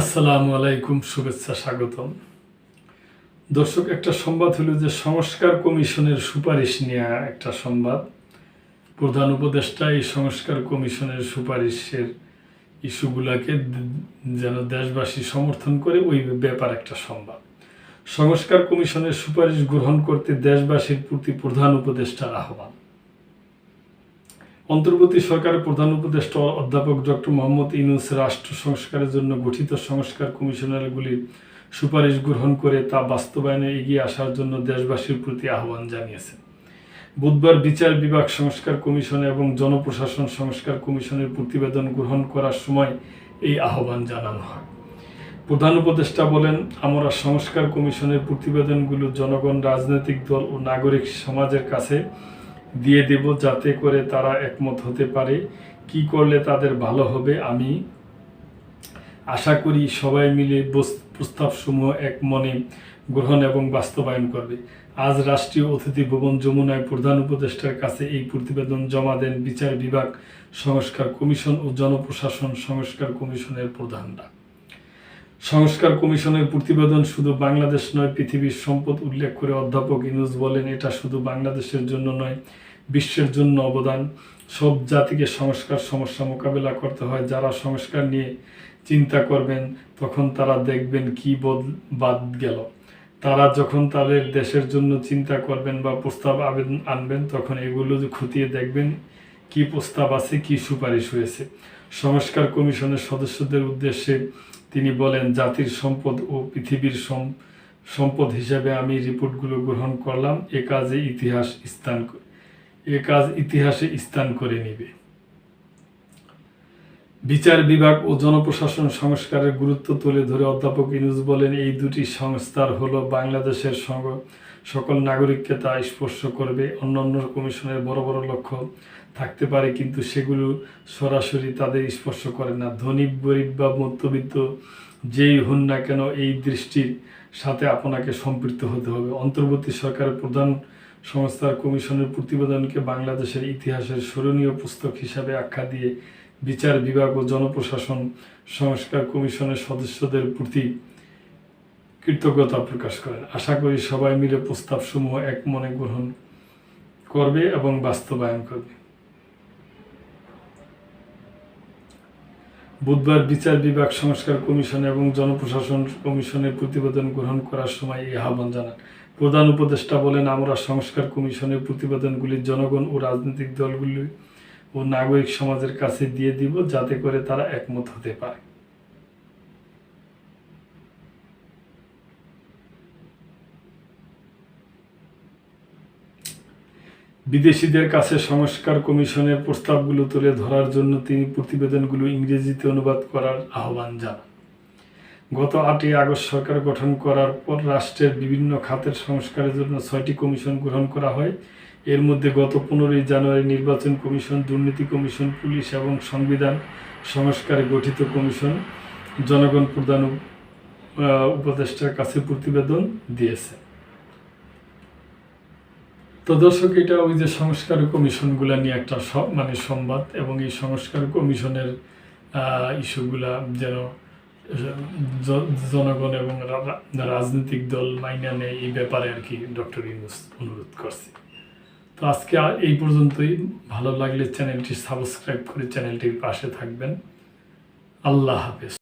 আসসালামু আলাইকুম, শুভেচ্ছা স্বাগতম। দর্শক, একটা সংবাদ হলো যে সংস্কার কমিশনের সুপারিশ নেওয়া একটা সংবাদ। প্রধান উপদেষ্টা এই সংস্কার কমিশনের সুপারিশের ইস্যুগুলাকে যেন দেশবাসী সমর্থন করে, ওই ব্যাপার একটা সংবাদ। সংস্কার কমিশনের সুপারিশ গ্রহণ করতে দেশবাসীর প্রতি প্রধান উপদেষ্টার আহ্বান। অন্তর্বর্তী সরকারের প্রধান উপদেষ্টা অধ্যাপক ডক্টর মোহাম্মদ ইউনুস রাষ্ট্র সংস্কারের জন্য গঠিত সংস্কার কমিশনারগুলির সুপারিশ গ্রহণ করে তা বাস্তবায়নে এগিয়ে আসার জন্য দেশবাসীর প্রতি আহ্বান জানিয়েছেন। বুধবার বিচার বিভাগ সংস্কার কমিশন এবং জনপ্রশাসন সংস্কার কমিশনের প্রতিবেদন গ্রহণ করার সময় এই আহ্বান জানানো হয়। প্রধান উপদেষ্টা বলেন, আমরা সংস্কার কমিশনের প্রতিবেদনগুলো জনগণ, রাজনৈতিক দল ও নাগরিক সমাজের কাছে দিয়ে দেব যাতে করে তারা একমত হতে পারে। কি করলে তাদের ভালো হবে আমি আশা করি সবাই মিলে বস- প্রস্তাবসমূহ এক মনে গ্রহণ এবং বাস্তবায়ন করবে। আজ রাষ্ট্রীয় অতিথি ভবন যমুনায় প্রধান উপদেষ্টার কাছে এই প্রতিবেদন জমা দেন বিচার বিভাগ সংস্কার কমিশন ও জনপ্রশাসন সংস্কার কমিশনের প্রধানরা। সংস্কার কমিশনের প্রতিবেদন শুধু বাংলাদেশ নয়, পৃথিবীর সম্পদ উল্লেখ করে অধ্যাপক ইনুস বলেন, এটা শুধু বাংলাদেশের জন্য নয়, বিশ্বের জন্য অবদান। সব জাতিকে সংস্কার সমস্যা মোকাবেলা করতে হয়। যারা সংস্কার নিয়ে চিন্তা করবেন, তখন তারা দেখবেন কি বাদ গেল। তারা যখন তাদের দেশের জন্য চিন্তা করবেন বা প্রস্তাব আবেদন আনবেন, তখন এগুলো খতিয়ে দেখবেন, কি প্রস্তাব আছে, কি সুপারিশ হয়েছে। সংস্কার কমিশনের সদস্যদের উদ্দেশ্যে তিনি বলেন, জাতির সম্পদ ও পৃথিবীর সম্পদ হিসাবে আমি রিপোর্টগুলো গ্রহণ করলাম। এ কাজে ইতিহাস স্থান এ কাজ ইতিহাসে স্থান করে নিবে। বিচার বিভাগ ও জনপ্রশাসন সংস্কারের গুরুত্ব তুলে ধরে অধ্যাপক ইনুজ বলেন, এই দুটি সংস্থার হলো বাংলাদেশের সকল নাগরিককে তা স্পর্শ করবে, অন্যান্য কমিশনের বড় বড় লক্ষ্য থাকতে পারে, কিন্তু সেগুলো সরাসরি তাদের স্পর্শ করে না। ধনী, গরিব বা মধ্যবিত্ত যেই হন না কেন, এই দৃষ্টির সাথে আপনাকে সম্পৃক্ত হতে হবে। অন্তর্বর্তী সরকারের প্রধান সংস্থার কমিশনের প্রতিবেদনকে বাংলাদেশের ইতিহাসের স্মরণীয় পুস্তক হিসাবে আখ্যা দিয়ে বিচার বিভাগ ও জনপ্রশাসন সংস্কার কমিশনের সদস্যদের প্রতি কৃতজ্ঞতা প্রকাশ করেন আশা করি সবাই মিলে প্রস্তাবসমূহ এক মনে গ্রহণ করবে এবং বাস্তবায়ন করবে। বুধবার বিচার বিভাগ, সংস্কার কমিশন এবং জনপ্রশাসন কমিশনের প্রতিবেদন গ্রহণ করার সময় এই আহ্বান জানান। প্রধান উপদেষ্টা বলেন, আমরা সংস্কার কমিশনের প্রতিবেদনগুলি জনগণ ও রাজনৈতিক দলগুলি ও নাগরিক সমাজের কাছে দিয়ে দিব যাতে করে তারা একমত হতে পারে। বিদেশিদের কাছে সংস্কার কমিশনের প্রস্তাবগুলো তুলে ধরার জন্য তিনি প্রতিবেদনগুলো ইংরেজিতে অনুবাদ করার আহ্বান জানান। গত আটই আগস্ট সরকার গঠন করার পর রাষ্ট্রের বিভিন্ন খাতের সংস্কারের জন্য ছয়টি কমিশন গ্রহণ করা হয়। এর মধ্যে গত পনেরোই জানুয়ারি নির্বাচন কমিশন, দুর্নীতি কমিশন, পুলিশ এবং সংবিধান সংস্কারে গঠিত কমিশন জনগণ প্রধান উপদেষ্টার কাছে প্রতিবেদন দিয়েছে। তো দর্শক, এটা ওই যে সংস্কার কমিশনগুলা নিয়ে একটা মানে সংবাদ এবং এই সংস্কার কমিশনের ইস্যুগুলা যেন জনগণ এবং রাজনৈতিক দল মাইনা নেয়, এই ব্যাপারে আর কি ডক্টর ইউনুস অনুরোধ করছে। তো আজকে এই পর্যন্তই। ভালো লাগলে চ্যানেলটি সাবস্ক্রাইব করে চ্যানেলটির পাশে থাকবেন। আল্লাহ হাফেজ।